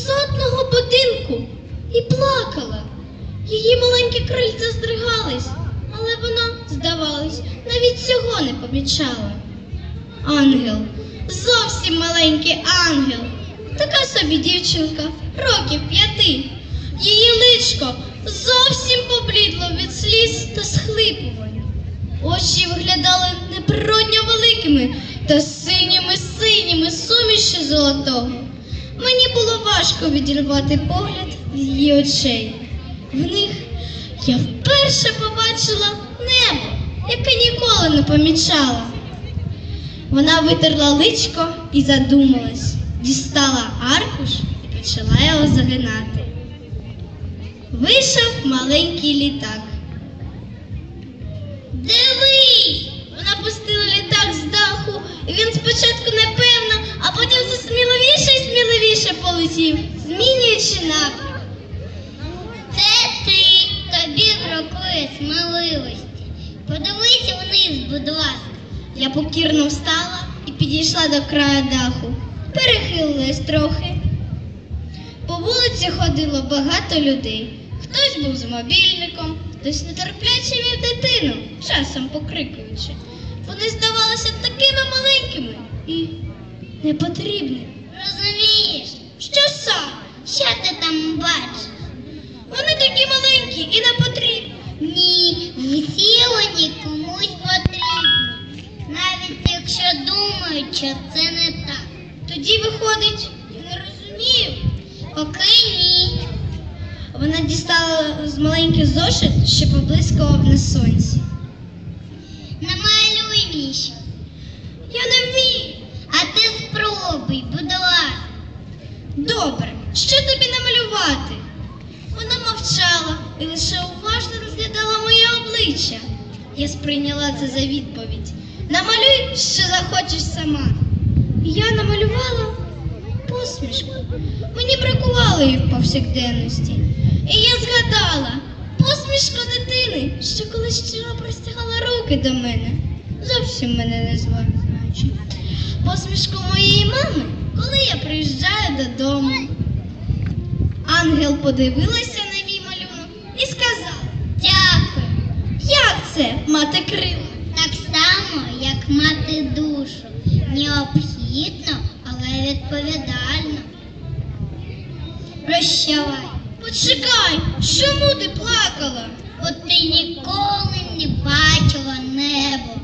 висотного будинку і плакала. Її маленькі крильця здригались, але вона, здавалось, навіть цього не помічала. Ангел, зовсім маленький ангел, така собі дівчинка, років п'яти. Її личко зовсім поблідло від сліз та схлипувань. Очі виглядали неприродньо великими та синіми синіми суміші золотого. Мені було важко відірвати погляд від її очей. В них я вперше побачила небо, яке ніколи не помічала. Вона витерла личко і задумалась, дістала аркуш і почала його загинати. Вийшов маленький літак. Дивись! Вона пустила літак з даху, і він спочатку непевно, а сміливіше змінюючи напрямок. Це ти тобі бракує сміливості. Подивися вниз, будь ласка. Я покірно встала і підійшла до краю даху, перехилилась трохи. По вулиці ходило багато людей. Хтось був з мобільником, хтось нетерпляче вів дитину, часом покрикуючи. Вони здавалися такими маленькими і непотрібними. Розумієш, Що саме? що ти там бачиш? Вони такі маленькі і непотрібні. Ні, всі вони комусь потрібні. Навіть якщо думають, що це не так. Тоді виходить, я не розумію. Поки ні. Вона дістала з маленький зошит, що поблискував на сонці. Що тобі намалювати? Вона мовчала і лише уважно розглядала моє обличчя. Я сприйняла це за відповідь. Намалюй, що захочеш сама. Я намалювала посмішку. Мені бракувало її в повсякденності. І я згадала посмішку дитини, що колись щиро простягала руки до мене. Зовсім мене не зважаючи. Посмішку моєї мами, коли я приїжджаю додому. Ангел подивилася на мій малюнок і сказав: Дякую. Як це мати крила? Так само, як мати душу. Необхідно, але відповідально. Прощавай. Почекай, чому ти плакала? Бо ти ніколи не бачила небо.